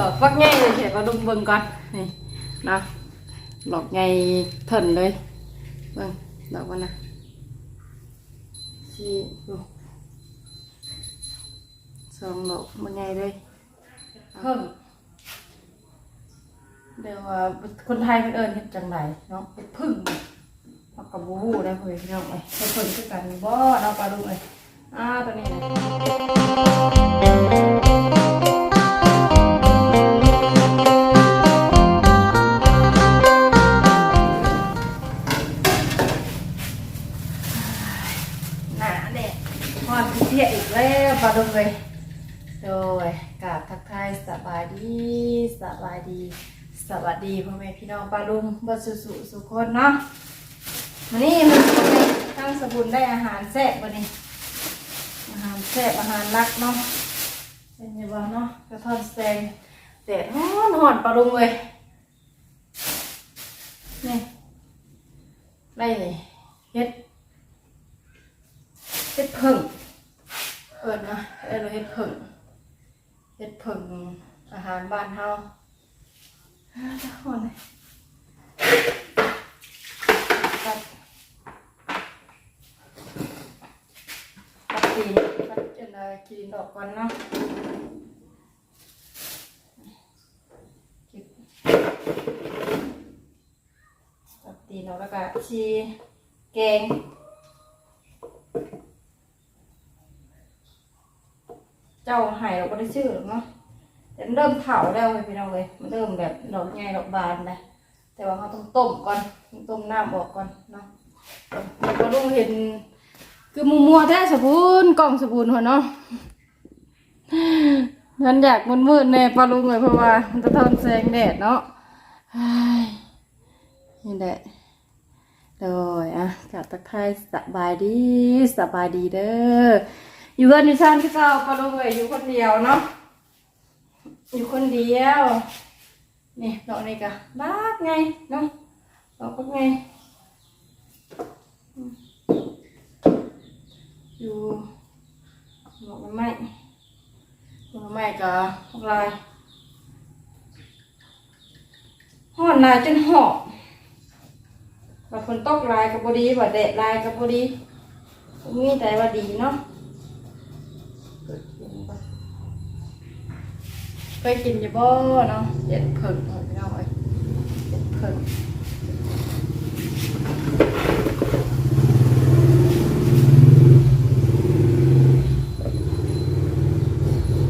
ลอกฟักง่ายเลยเฉยมาดุมเบิ่งก่อนนี่นะหลอกไงเถินเลยเบิ่งดอกมันนะสี่ดูสองดอกมันไงเลยเพิ่มเดี๋ยวว่าคนไทยเป็นเอิญเห็ดจังไรเนาะเป็นพึ่งเอากระบูฮูได้เพื่อนพี่น้องเอ้ยให้คนคือกันบ่เอาปลาดุกเลยอ้าตัวนี้นะ ยโดยกราบทักทายสบายดีสบายดี สวัสดีพ่อแม่พี่น้องปลาลุงบัสุสุสุคนเนาะวันนี้มันตั้งสบุนได้อาหารแซ่บวันนี้ อาหารแซ่บอาหารรักเนาะเป็นยังไงเนาะกระท่อนแซงแดดร้อนหอนปลาลุงเลยนี่ได้เลยเฮ็ดเฮ็ดผึ่ง เอิญนะเอิญเฮ็ดผึ่งเฮ็ดผึ่งอาหารบ้านเฮาทุกคนตัดตัดตีนตัดจนได้กินดอกก่อนเนาะก็บตัดตีนออกแล้วก็ชีแกง จ้าไห่เราก็ได้ชื่อหรอกเนาะแต่มันเริ่มเผาแล้วเลยพี่น้องเลยมันเริ่มแบบดอกใหญ่ดอกบานเลยแต่ว่าเขาต้องต้มก่อนต้มน้ำออกก่อนเนาะแล้วก็ลุงเห็น คือมัวมัวๆแท้สบูนกล่องสบูนหัวเนาะฉันอยากมืดๆในปลาลุงเลยเพราะว่า มันจะทนแสงแดดเนาะเฮ้ยนี่แหละโดยอะกับทักทายสบายดีสบายดีเด้อ อยู่กันอยู่ชานที่เก่าปลาลงเลยอยู่คนเดียวเนาะอยู่คนเดียวนี่ดอกนี่กะรักไงเนาะดอกก็ไงอยู่ดอกไม้ดอกไม้กะลายห่อนลายจนหอบว่าฝนตกลายกับบดีว่าแดดลายกับบดีมีแต่ว่าดีเนาะ เคยกินอยู่บ่เนาะเจ็ดเพิ่งเอาไปเอาไว้เจ็ดเพิ่ง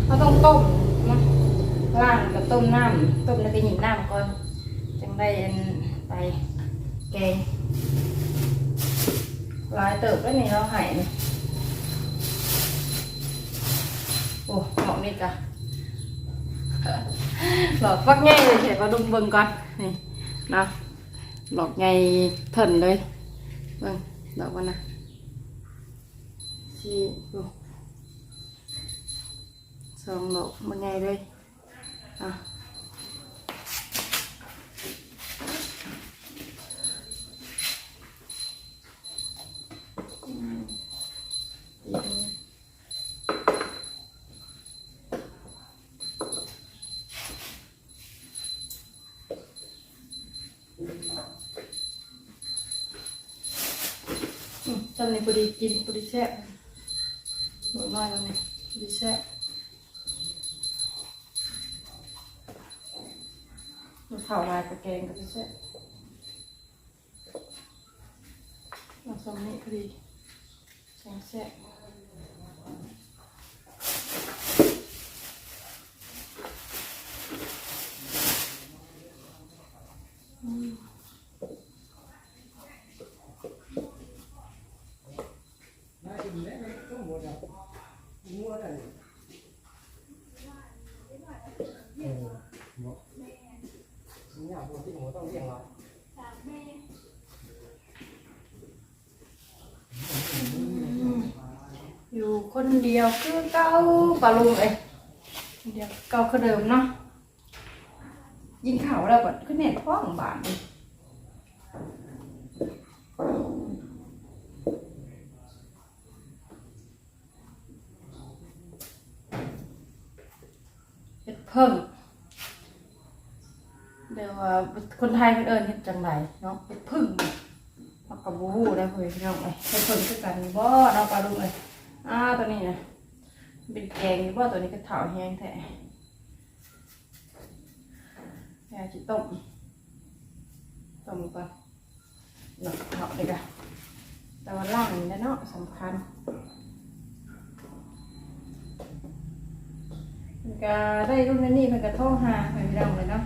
เราต้องต้มนะล่างกับต้มน้ำต้มแล้วก็หยิบน้ำก่อนจังได้อันไปแกงหลายเติบแล้วนี่เราใหายนี่โอ้เหมาะนี่กะ หลอกฟักง่ายเลยเฉยมาดุมเบิ่งก่อนนี่นะหลอกไงเถินเลยเบิ่งดอกมันนะสี่ดูสองดอกมันไงเลยอะอืมดีเลย อื มจำนี่พอดีกินพอดีแซ่บหน่อยน้อยแล้วนี่พอดีแซ่บมันเผาลายกับแกงก็ดีแซ่บเอาสำนี้พอดีแซ่แซ่บ คนเดียวคือเก่าปลาลุงเอ้ยเดียวเก่าคือเดิมเนาะยิงข่าวแล้วก็ขึ้นเน็ตท้องบาทเลยเฮ็ดเพิ่งเดี๋ยวว่าคนไทยเป็นเอิญเห็ดจังไรเนาะเห็ดพึ่งเอากับบูฮูได้เพื่อนพี่น้องเลยเห็ดพึ่งคือกันบ่เนาะปลาดุกเลย อ้าตัวนี้นะเป็นแกงนี่บ่ตัวนี้ก็เถาแห้งแท้แค่จิต้มต้มก่อนเนาะเถาเลยกันแต่ว่าล่างนี่นะเนาะสำคัญมันก็ได้รุ่นนั้นนี่มันก็โทรหาไม่ได้เลยเนาะ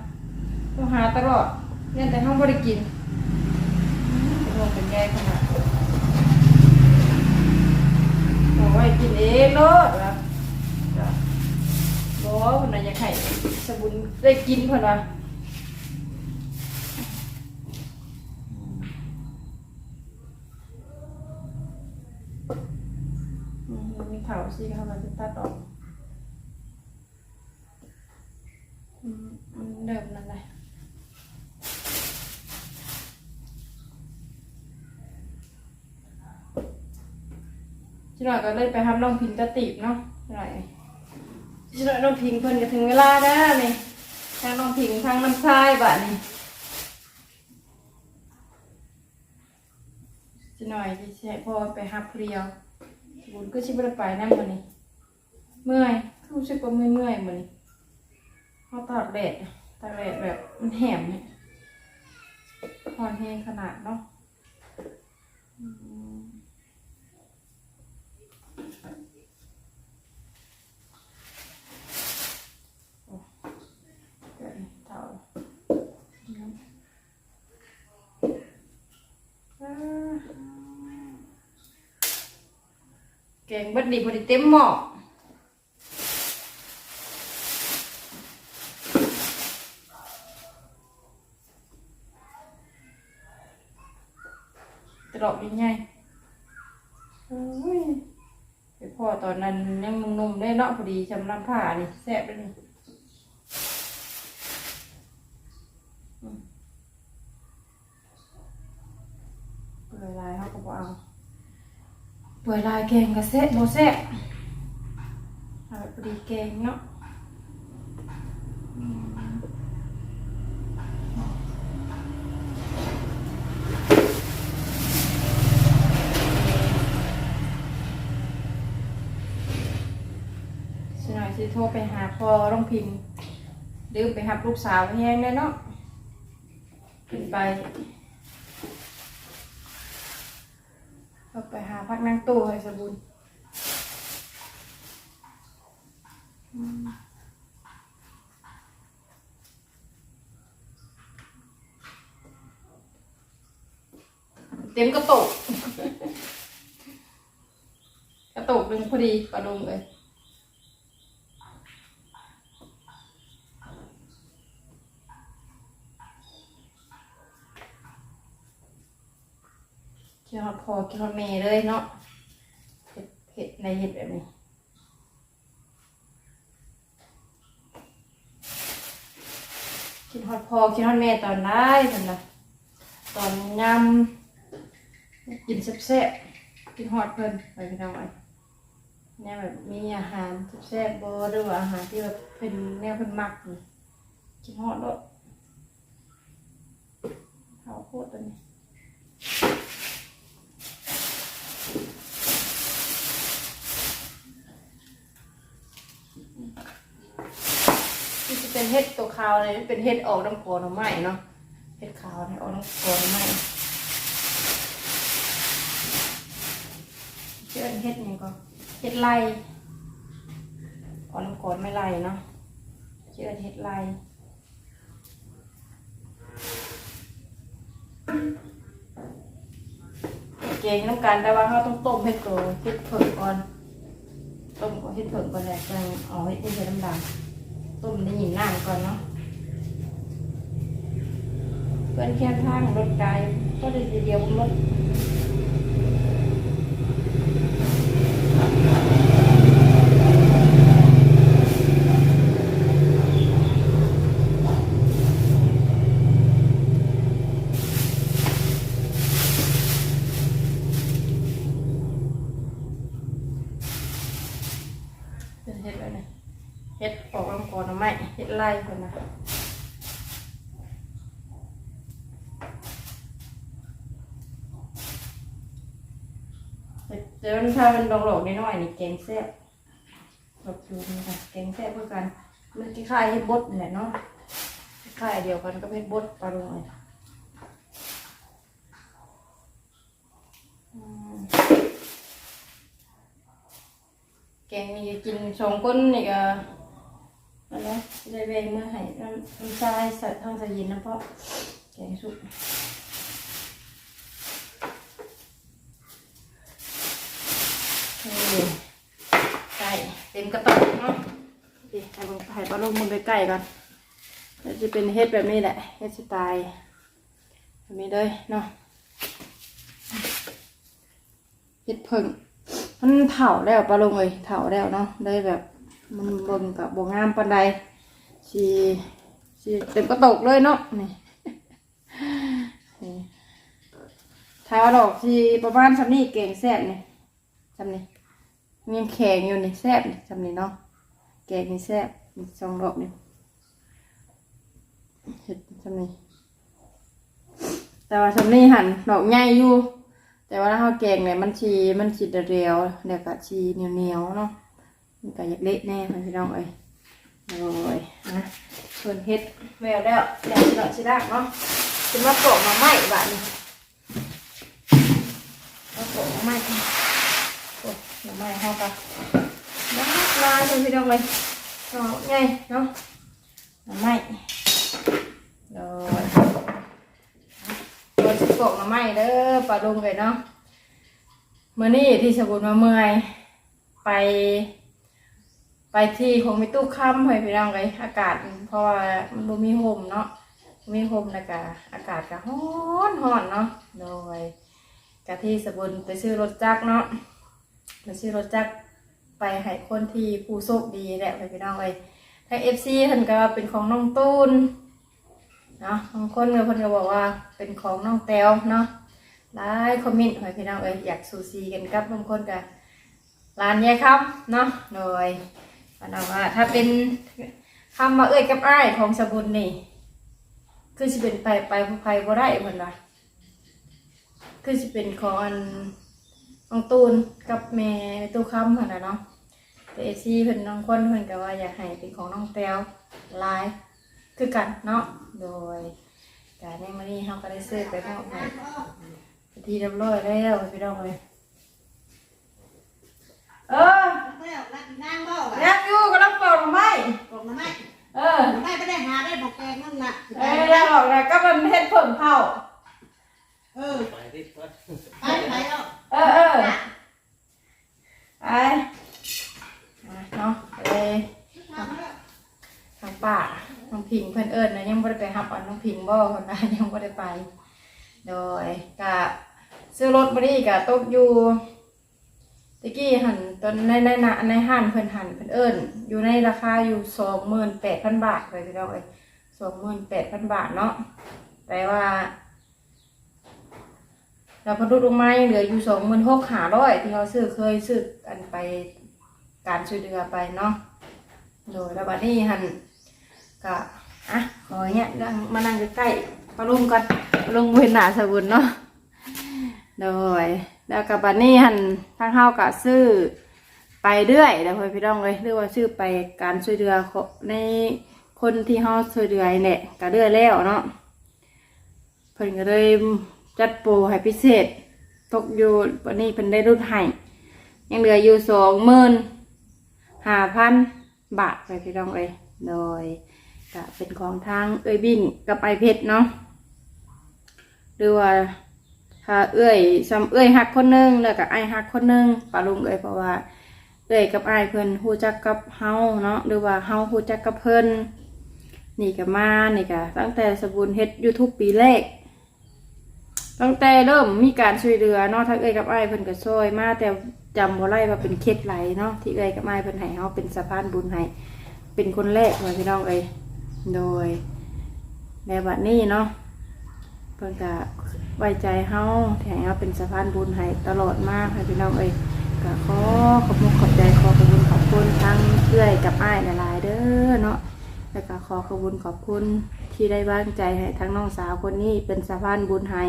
โทรหาตลอดเนี่ยแต่ห้องบริกินห่วงเป็นใยขนาดบอกว่าให้กินเองโลดวะจ้ะบอกว่าคนไหนอยากให้ สบุนได้กินคนวะอืมมีข่าสิเขามันจะตัดออกอืมอืมเดิมนั่นแหละจิหน่อยก็เลยไปทำน้องพิงตะติบเนาะจิหน่อย จิหน่อยน้องพิงเพิ่นก็ถึงเวลาแล้วนี่ทางน้องพิงทางน้ำทรายบะนี่จิหน่อยจะใช้พอไปหับเรียวบุญก็ชิบะไปนั่งมันนี่เมื่อยรู้สึกว่าเมื่อยเมื่อยมันนี่เขาตากแดดตากแดดแบบมันแหมเนี่ยหอนแห้งขนาดเนาะอืมโอ้เดี๋ยวนี้เท่าอ่า เก่งบัดดีพอดีเต็มหม้อตลอดยังไงโอ้ยไปพ่อตอนนั้นยังหนุ่มๆได้เนาะพอดีชำลำผ้านี่แซ่บเลยนี่เปื่อยลายเขาก็บเอา เปื่อยลาแกงก็แซ่บโมแซ่บเอาแบบพอดีแกงเนาะสหน่อยสิโทรไปหาพอร้องพิมพ์หรือไปหาลูกสาวแห้งแน่เนาะขึ้นไป เราไปหาพักนั่งตู้ให้สบุญเต็มกระตุก กระตุกดึงพอดีกระดุมเลย กินฮอด พอกินฮอดเมย์เลยเนาะเห็ดเห็ดในเห็ดแบบนี้กินฮอดพอกินฮอดเมย์ตอนได้ทันนะตอนยำกินแซ่บๆกินฮอดเพิ่นไปพี่น้องไอ้เนี่ยแบบมีอาหารแซ่บๆบ่หรือว่าอาหารที่แบบเป็นแนวเพิ่นมักนี่กินฮอดโลดข้าวโพดตัวนี้ เป็นเห็ดตัวขาวเลยเป็นเห็ดออกน้ำกรอน้ำไหม้เนาะเห็ดขาวเนี่ยออกน้ำกรอน้ำไหม้เชื่อเห็ดนี่ก็เห็ดไล่ออกน้ำกรอไม่ไล่เนาะเชื่อเห็ดไล่เก่งน้ำกันแต่ว่าเขาต้องต้มเห็ดตัวเห็ดเผิ่ก่อนต้มก่อนเห็ดเผิ่ก่อนแหละจังเอาเห็ดนี่ใส่น้ำดำ ต้มในหยินน้ำก่อนเนาะเพื่อนแค่ทางรถไกลก็ได้เดียวบนรถ ไล่คนนะเดี๋ยนถ้ามันดองหลอกนิดหน่อยนี่แกงแซ่บหลอกจูค่ะแกงแซ่บเพื่อกันมื่อคล้ายให้บดเนี่ยเนาะคลายเดียวกันก็เป็นบดปลาลงเลยแกงนี่กินสองคนนี่ก็ อะไรได้เวงเมื่อให้น้ำน้ำทรายใส่ทั้งใส่ยินน้ำเพาะแกงสุกไก่เต็มกระต่ายเนาะดิให้ลงให้ปลาลูกมึงใกล้ๆก่อนแล้วจะเป็นเฮ็ดแบบนี้แหละเฮ็ดสไตล์แบบนี้เลยเนาะเฮ็ดเพิ่งมันเผาแล้วปลาลงเลยเผาแล้วเนาะได้แบบ มันเบิ่งกับบงามปานใดสีสีเต็มกระตกเลยเนาะนี่นี่ถ้าดอกสีประมาณสำนี้เก่งแซ่บนี่จำนี่ยังแข็งอยู่นี่แซ่บนี่จำนี่เนาะแกงนี่แซ่บนี่สองดอกนี่เห็ดจำนี่แต่ว่าจำนี่หั่นดอกใหญ่อยู่แต่ว่าถ้าเขาแกงเนี่ยมันชีมันชีเรียวเดี๋ยวก็ชีเหนียวๆเนาะ ก็อยากเละแน่มันพี่น้องเอ้ยโอ้ยนะส่วนเห็ดแววแล้วแดดเนาะชิได้เนาะจะมาปลูกมาไหม้บ้านนี้มาปลูกมาไหม้โอ้ยหน่อไม้เฮาก็น้ำลายเลยพี่น้องเลยเนาะไงเนาะหน่อไม้โดยตัวสิโกะหน่อไม้เด้อปลาดุงเลยเนาะเมื่อนี้ที่สมุนมาเมื่อยไป ไปที่ของมีตู้ค่ำให้พี่น้องเลยอากาศ เพราะว่ามันบ่มีห่มเนาะมีห่มแล้วก็อากาศก็ร้อนร้อนเนาะโดยกะที่สบุนไปซื้อรถจักรเนาะมาซื้อรถจักรไปให้คนที่ผู้โชคดีแหละไปพี่น้องเลยทางเอฟซีเพิ่นก็เป็นของน้องตูนเนาะบางคนก็เพิ่นก็บอกว่าเป็นของน้องแต้วเนาะหลายคอมเมนต์ให้พี่น้องเอ้ยอยากสูสีกันกับบางคนก็ร้านยายคำเนาะโดย น้องว่า ถ้าเป็นคำมาเอ้ยกับอ้ายของสบุญนี่ คือสิเป็นไปไปผู้ภัยบ่ได้เพิ่นว่าคือสิเป็นของอันน้องตูนกับแม่ตู้ค้ำค่ะนะเนาะแต่เอซี่เพิ่นน้องคนเพิ่นก็ว่าอยากให้เป็นของน้องแต้วลายคือกันเนาะโดยการในมื้อนี้เฮาก็ได้ซื้อไปมอบให้เป็นที่เรียบร้อยแล้วพี่น้องเลย เออแล้วรักนางบ่อยากอยู่ก็ต้องปอกหน่อไม้บอกนะแม่เออแม่ไม่ได้หาได้บอกแกงนั่นน่ะเอ้ยแล้วบอกนะก็มันเฮ็ดเพิ่มเข้าเออไปที่วัดไปไปแล้วเออเออไปอะเนาะไปเลยทางป่าน้องพิงเพื่อนเอิญนะยังไม่ได้ไปหับเอันน้องพิงบ่คนนะยังไม่ได้ไป โดยกะซื้อรถมาดีกะตกอยู่ ตะกี้หันตอนในในในในห้านเพื่อนหันเพื่อนเอิญอยู่ในราคาอยู่สองหมื่นแปดพันบาทเลยพี่น้องเอ้ยสองหมื่นแปดพันบาทเนาะแต่ว่า เราพอดุลงมายังเหลืออยู่สองหมื่นหกหาร้อยที่เราซื้อเคยซื้อกันไปการช่วยเหลือไปเนาะโดยแล้วบัดนี้หันก็อะขอเนี้ยนั่งมานั่งใกล้ๆปลาลุงก่อนลุงเห็นหนาสบุนเนาะโดย แล้วกับบัดนี้หันทางเฮาก็ซื้อไปเรื่อยแล้วพ่อพี่น้องเลยเรียกว่าซื้อไปการช่วยเหลือในคนที่เฮาช่วยเหลือเนี่ยก็เรื่อยแล้วเนาะเพิ่นก็เลยจัดโปรให้พิเศษตกอยู่วันนี้เพิ่นได้รุ่นให้ยังเหลืออยู่สองหมื่นห้าพันบาทไปพี่น้องเอ้ยโดยก็เป็นของทางเอ้ยบินกับไอเพชรเนาะหรือว่า ถ้าเอ้ยซ้ำเอ้ยหักคนหนึงแล้วก็ไอหักคนหนึงปาลุงเอ้ยเพราะว่า เอ้ยกับไอเพิ่นฮู้จักกับเฮาเนาะหรือว่าเฮาฮู้จักกับเพิ่นนี่ก็มานี่ก็ตั้งแต่สบุนเฮ็ด YouTube ปีแรกตั้งแต่เริ่มมีการช่วยเหลือเนาะทั้งเอ้ยกับไอ้เพิ่นก็ช่วยมาแต่จำบ่ไล่ว่าเป็นเคล็ดไหลเนาะที่เอ้ยกับไอ้เพิ่นให้เฮาเป็นสะพานบุญให้เป็นคนแรกเลยพี่น้องเอ้ยโดยในบัดนี้เนาะ พิ่นก็ไว้ใจเฮาที่ให้เฮาเป็นสะพานบุญให้ตลอดมากค่ะพี่น้องเอ้ยก็ขอขอบคุณขอบใจขอขอบคุณขอบคุณทั้งเอ้ยกับอ้ายหลายๆเด้อเนาะแล้วก็ขอขอบคุณขอบคุณที่ได้วางใจให้ทั้งน้องสาวคนนี้เป็นสะพานบุญให้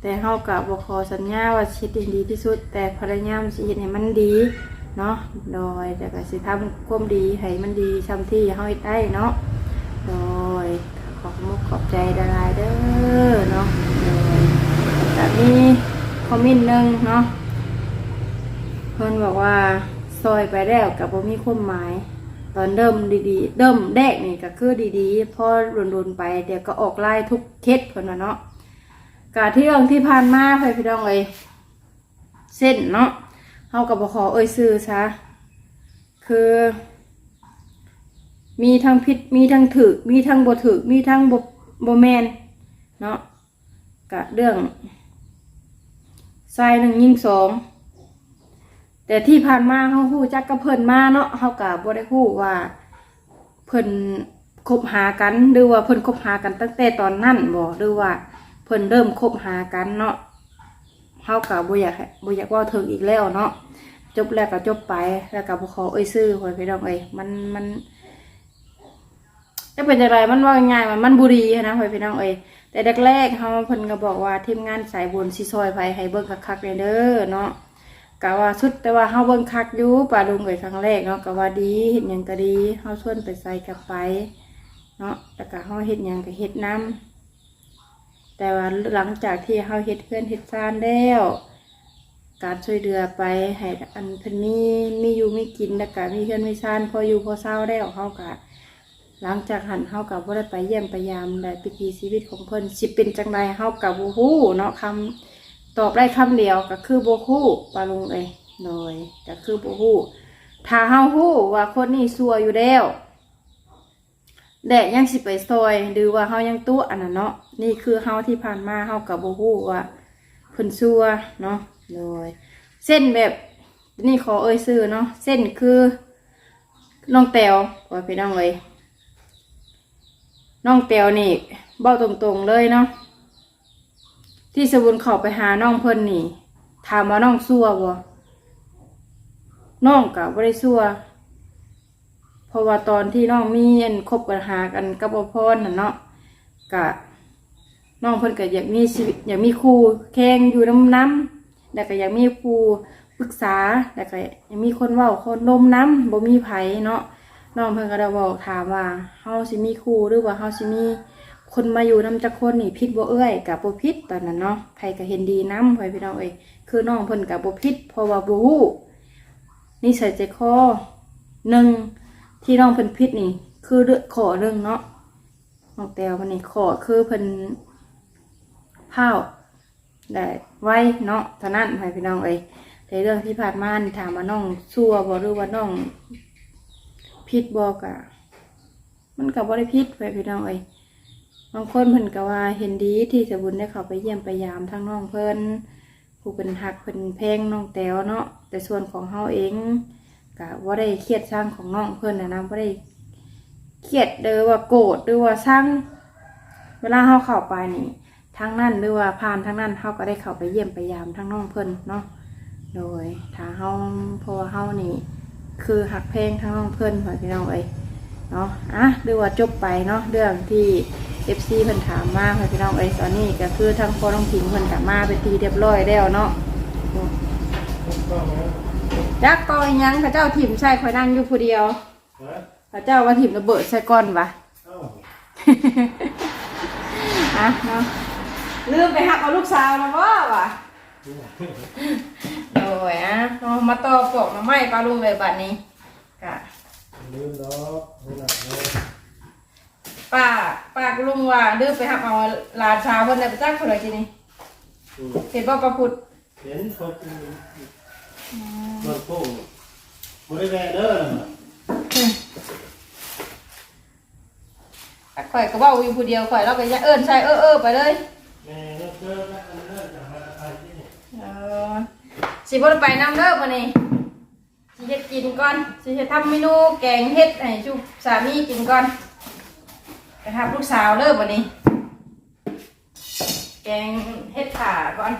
แต่เฮากับบ่ขอสัญญาว่าสิเฮ็ดดีที่สุด แต่พยายามสิเฮ็ดให้มันดีเนาะโดยแต่ก็สิทำความดีให้มันดีซ้ำที่เฮาเฮ็ดได้เนาะโดย ขอบมุกขอบใจดารายเด้อเนาะแต่มีคอมเมนต์หนึ่งเนาะเพิ่นบอกว่าซอยไปแล้วกับบ่มีความหมาย ตอนเริ่มดีๆ เริ่มแรกนี่ก็คือดีๆ พอรุนๆไปเดี๋ยวก็ออกไล่ทุกเคสเพิ่นว่าเนาะกาที่เรื่องที่ผ่านมาไปพี่น้องเอ้ยเส้นเนาะเฮากับบ่ขอเอ่ยซื้อซะคือ มีทั้งผิดมีทั้งถูกมีทั้งบ่ถูกมีทั้งบ่บ่แมนเนาะกะเรื่องทรายหนึ่งยิ่งสองแต่ที่ผ่านมาเขาฮู้จักกับเพิ่นมาเนาะเขากะบ่ได้ฮู้ว่าเพิ่นคบหากันหรือว่าเพิ่นคบหากันตั้งแต่ตอนนั้นบ่หรือว่าเพิ่นเริ่มคบหากันเนาะเฮากะบ่อยากบ่อยากว่าถึงอีกแล้วเนาะจบแล้วก็จบไปแล้วก็บ่ขอเอ่ยชื่อไว้พี่น้องเอ้ยมันมัน จะเป็นจังไดมันว่าง่ายมันมันบ่ดีหั้นนะพี่น้องเอ้ยแต่แรกๆเฮาเพิ่นก็บอกว่าทีมงานสายบุญสิซอยไผให้เบิ่งคักๆเด้อเนาะกะว่าสุดแต่ว่าเฮาเบิ่งคักอยู่ป่าลุงไว้ครั้งแรกเนาะกะว่าดีเฮ็ดหยังก็ดีเฮาชวนไปใส่กับไปเนาะแล้วก็เฮาเฮ็ดหยังก็เฮ็ดนํแต่ว่าหลังจากที่เฮาเฮ็ดเพื่อนเฮ็ดซานแล้ว การช่วยเหลือไปให้อันเพิ่นมีมีอยู่มีกินแล้วก็มีเพื่อนมีซานพออยู่พอเศร้าแล้วเฮาก็ หลังจากหันเฮาก็บ่ได้ไปเยี่ยมไปยามได้พิธีชีวิตของเพิ่นสิเป็นจังไดเฮาก็บ่ฮู้เนาะคำตอบได้คำเดียวก็คือโบฮู้ปาลุงเอ้ยโดยก็คือโบฮู้ถ้าเฮาฮู้ว่าคนนี้ซัวอยู่แล้วแดดยังสิไปซอยหรือว่าเฮายังตัวอันนั้นเนาะนี่คือเฮาที่ผ่านมาเฮากับโบฮู้ว่าเพิ่นซัวเนาะโดยเส้นแบบนี่ขอเอ่ยซื้อเนาะเส้นคือน้องแตวว่าพี่น้องเอ้ย น้องแตวนี่เบ้าตรงๆเลยเนาะที่สบุนเขาไปหาน้องเพิ่นนี่ ถามว่าน้องซัวบ่น้องกะบ่ได้ซัวเพราะว่าตอนที่น้องมีอันคบกันหากันกับอพรน่ะเนาะกะน้องเพิ่นก็อยากมีชีวิตอยากมีครูแข่งอยู่น้ำน้ำแล้วก็อยากมีครูปรึกษาแล้วก็อยากมีคนเว้าคนลมน้ำบ่มีไผเนาะ น้องเพิ่นก็ได้บอกถามว่าเฮาสิมีครูหรือว่าเฮาสิมีคนมาอยู่นำจักคนนี่พิษบ่เอ้ยกับบ่พิษตอนนั้นเนาะใครก็เห็นดีนำไว้พี่น้องเอ้ยคือน้องเพิ่นกับบ่พิษเพราะว่าบ่ฮู้นี่ใส่ใจคอหนึ่งที่น้องเพิ่นพิษนี่ คือเรื่องขอเรื่องเนาะน้องแต้วมันนี่ขอคือเพิ่นพาวได้ไว้เนาะเท่านั้นให้พี่น้องเอ้ยแต่เรื่องที่ผ่านมานี่ถามว่าน้องชั่วบ่หรือว่าน้อง พิษบ่กอะมันก็บ่ได้พิษไว้พี่น้องเอ้ยบางคนเพิ่นก็ว่าเห็นดีที่สบุญได้เข้าไปเยี่ยมไปยามทั้งน้องเพิ่นผู้เป็นหักเป็นแพงน้องแตวเนาะแต่ส่วนของเฮาเองก็ว่าได้เครียดสร้างของน้องเพิ่นนะนะว่าได้เครียดเด้อว่าโกรธหรือว่าสร้าง เวลาเฮาเข้าไปนี่ทั้งนั้นหรือว่าผ่านทั้งนั้นเฮาก็ได้เข้าไปเยี่ยมไปยามทั้งน้องเพิ่นเนาะโดยถ้าเฮาพราะว่าเฮานี่ คือหักเพลงทั้งน้องเพิ่นพ่อพี่น้องเอ้ยเนาะอะหรือว่าจบไปเนาะเรื่องที่เอฟซีเพิ่นถามมาค่ะพี่น้องเอ้ยตอนนี้ก็คือทางพ่อน้องผิงเพิ่นกลับมาเป็นทีเรียบร้อยแล้วเนาะจักก็อีหยังพระเจ้าถิ่มใส่คอยนั่งอยู่ผู้เดียว พระเจ้าว่าถิ่มระเบิดใส่ก้อนวะอะเนาะลืมไปหักเอาลูกสาวแล้วว่าวะ โอ้ยอะเนาะมาต่อปลอกหน้ำไม้ปลาลุงเลยบัดนี้กะลืมดอกนี่นะเนาะป้าป้าก็ลุงว่าดื้อไปหักเอาหลานสาวคนไหนไปจ้างคนไหนทีนี้อืมเห็นป่ะประพุทธเห็นเขามันโป้งบริเวณเด้อข่อยก็เว่าอยู่ผู้เดียวข่อยเราก็อยัเอิญใช่เออเออไปเลยแม่เลิกเลิกแล้วอันเลิกจะมาอะไรที่นี่ เออ สิบ่ได้ไปน้ำเด้อวันนี้สิเฮ็ดกินก่อนสิเฮ็ดทำเมนูแกงเฮ็ดให้ชุบสามีกินก่อนไปทำลูกสาวเด้อวันนี้ แกงเฮ็ดขาก่อน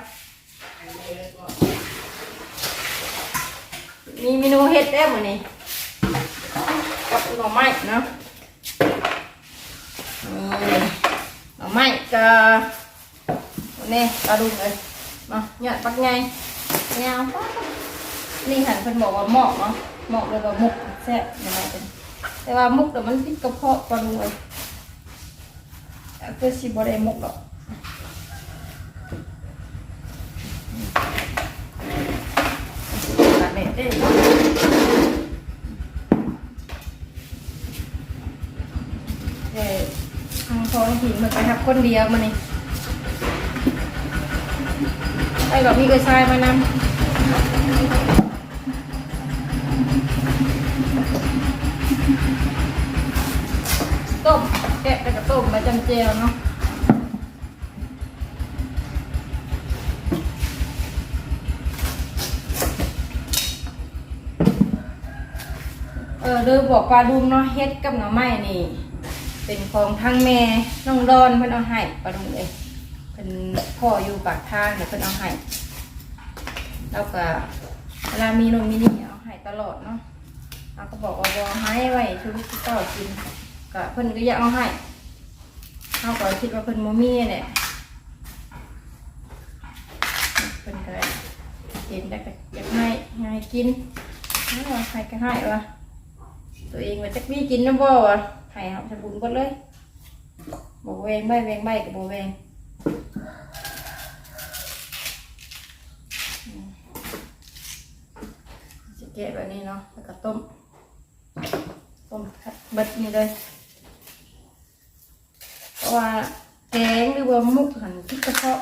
มีเมนูเฮ็ดได้วันนี้กับหน่อไม้เนาะหน่อไม้ก็วันนี่ปลาดุกเลย มาหยอดปักไงเงาป๊าดนี่หันเพิ่นบอกว่าเหมาะเนาะเหมาะเลยว่ามุกแซ่บยังไงเป็นแต่ว่ามุกเดี๋ยวมันพิษกระเพาะปลาดุกเลยก็สิบ่ได้มุกหรอกอันนี้เด้เอ้ทางท้องถิ่นมันไปทับคนเดียวมานี่ ไอ้กับพี่กระชายมานำต้มแกะแล้วก็ต้มมาจำเจียวเนาะเออเดือบอกปลาดุมเนาะเฮ็ดกับหน่อไม้นี่ เป็นของทั้งแม่น้องดอนเพิ่นเอาให้ปลาดุมเอ้ เป็นพ่ออยู่ปากทางเนี่ยเพิ่นเอาให้แล้วก็เวลามีนมมีนี่เอาให้ตลอดเนาะเราก็บอกว่าบอให้ไว้ชุดที่เก้ากินก็เพิ่นก็อยากเอาให้เขาก็คิดว่าเพิ่นโมมี่เนี่ยเพิ่นก็เห็นแต่ก็อยากให้ให้กินแล้วว่าให้ก็ให้วะตัวเองว่าจักมีกินนะบ่วะให้เอาสบุญเบดเลยบอกเวงใบเวงใบกับบอกเวง จะแกะแบบนี้เนาะแล้วก็ต้ม ต้มเบิดนี่เลยเพราะว่าแกงหรือว่ามุกหันที่กระเพาะ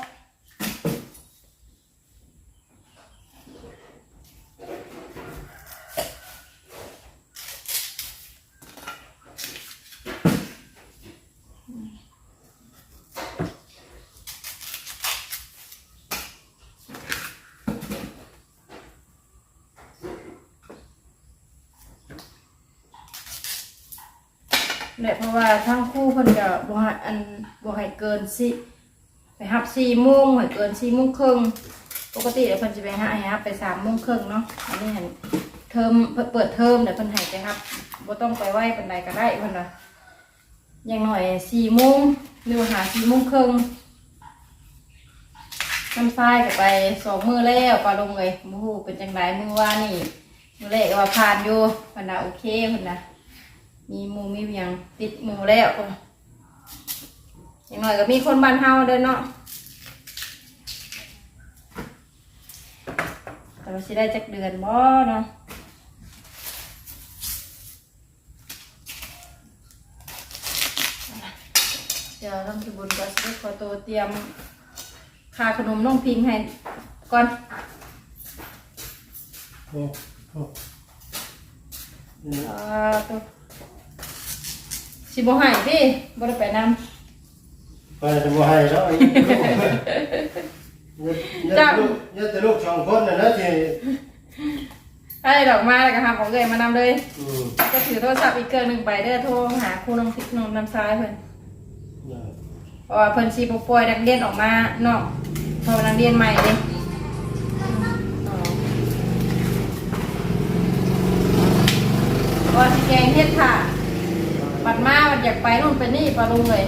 เนี่ยเพราะว่าทั้งคู่เพิ่นก็บ่ให้อันบ่ให้เกินสิไปหับสี่โมงให้เกินสี่โมงครึ่งปกติเดี๋ยวเพิ่นจะไปหาให้ฮับไปสามโมงครึ่งเนาะอันนี้เห็นเทอมเพิ่นเปิดเทอมเดี๋ยวเพิ่นให้ไปฮับบ่ต้องไปไหวปานใดก็ได้เพิ่นว่าอย่างน้อยสี่โมงหรือหาสี่โมงครึ่งน้ำทรายก็ไปสองมือแล้วปลาลงเลยมู้เป็นจังไดมือว่านี่มือแรกก็ว่าผ่านอยู่เพิ่นน่ะโอเคเพิ่นน่ะ มีหมูมีเวียงติดหมูแล้วอย่างน้อยก็มีคนบ้านเฮาเด้อเนาะแต่ว่าสิได้จักเดือนบ่เนาะเดี๋ยวต้องสิบุญก็สิได้ขอตัวเตรียมค่าขนมน้องพิงให้ก่อนโอ้โอ้นี่เอ่อตัว สิบ่ให้พี่บ่ได้ไปนำไปจะบ่ให้แล้วไอ้ลูกเนี่ยเนี่ยลูกเนี่ยแต่ลูกสองคนน่ะนะที่ได้ดอกไม้แล้วก็หาของเอ่ยมานำเลยอืมจะถือโทรศัพท์อีกเครื่องหนึ่งไปเด้อโทรหาครูน้องพริกน้องน้ำซ้ายเพิ่นเนี่ยเพราะว่าเพิ่นชีปป่วยนักเรียนออกมานอกเพราะว่านักเรียนใหม่เด้อ๋อเพราะว่าสิแกงเฮ็ดค่ะ บัดมาบัด อยากไปนู่นไปนี่ปลาลุงเลย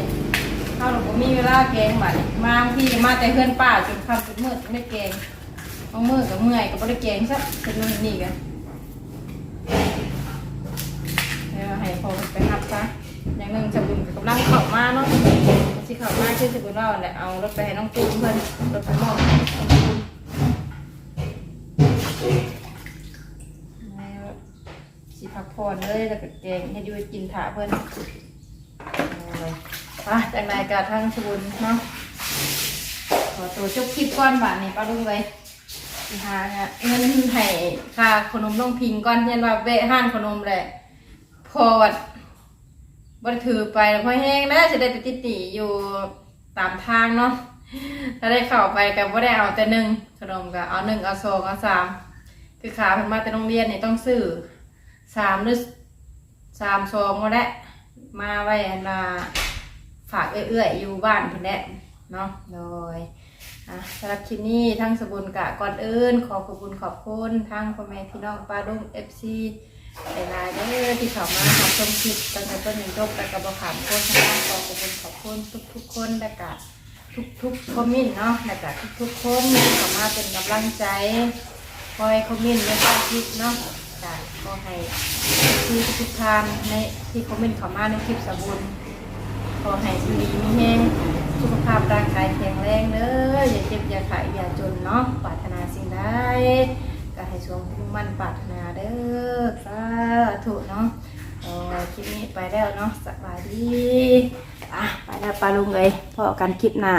เข้าหลวงพ่มีเวลาแกงบัดมาบางทีมาแต่เพื่อนป้าจนคำจนมืดไม่แกงบามือกับเมื่อยก็ไม่ได้แกงซะเป็นนู่นนี่กันเดี๋ยวให้พอไปหับซะอย่างหนึ่งสบุญกับกำลังเข้ามาเนาะสิเข้ามาคือสบุญเราแหละเอารถไปให้น้องตุ้มเพื่อนรถไปมอบให้น้องตุ้มแล้วสิพักผ่อนเลยแล้วก็แกงให้อยู่กินถาเพื่อน อะจากนายกาทั้งสบุญเนาะขอตัวจบคลิปก้อนบาทนี่ป้าลุงเลยสิหาเงินให้ค่าขนมน้องพิงก้อนเช่นว่าเวะห้านขนมแหละพอวัดบันถือไปพราะแห้งแล้วจะได้ไปติดตีอยู่ตามทางเนาะถ้าได้เข้าไปกับว่าได้เอาแต่หนึ่งขนมก็เอาหนึ่งเอาสองเอาสามคือขาเพิ่นมาแต่โรงเรียนนี่ต้องซื้อสามหรือสามซองก็ได้มาไว้อันละ ฝากเอื้อยๆอยู่บ้านเพิ่นแหละเนาะโดยอะสำหรับคลิปนี้ทั้งสบุญกะก่อนอื่น ขอขอบคุณขอบคุณทั้งพ่อแม่พี่น้องป้าดุ้งเอฟซีหลายๆเด้อที่เข้ามาขอบชมคลิปตั้งแต่ต้นจนจบแต่กระบอกขามโฆษณาขอขอบคุณขอบคุณทุกๆคนและกะทุกๆคอมเมนต์เนาะแล้วก็ทุกๆคนที่เข้ามาเป็นกำลังใจคอยคอมเมนต์ในใต้คลิปเนาะจ้ะก็ให้ที่ทุกทานในที่คอมเมนต์เข้ามาในคลิปสบุญ ขอให้ชีวิตมีแห้งสุขภาพร่างกายแข็งแรงเด้ออย่าเจ็บอย่าขายอย่าจนเนาะปรารถนาสิ่งใดก็ให้สวงคุ้มมั่นปรารถนาเด้อสาธุเนาะคลิปนี้ไปแล้วเนาะสบายดีอะไปแล้วปลาลุงเลยพอกันคลิปหน้า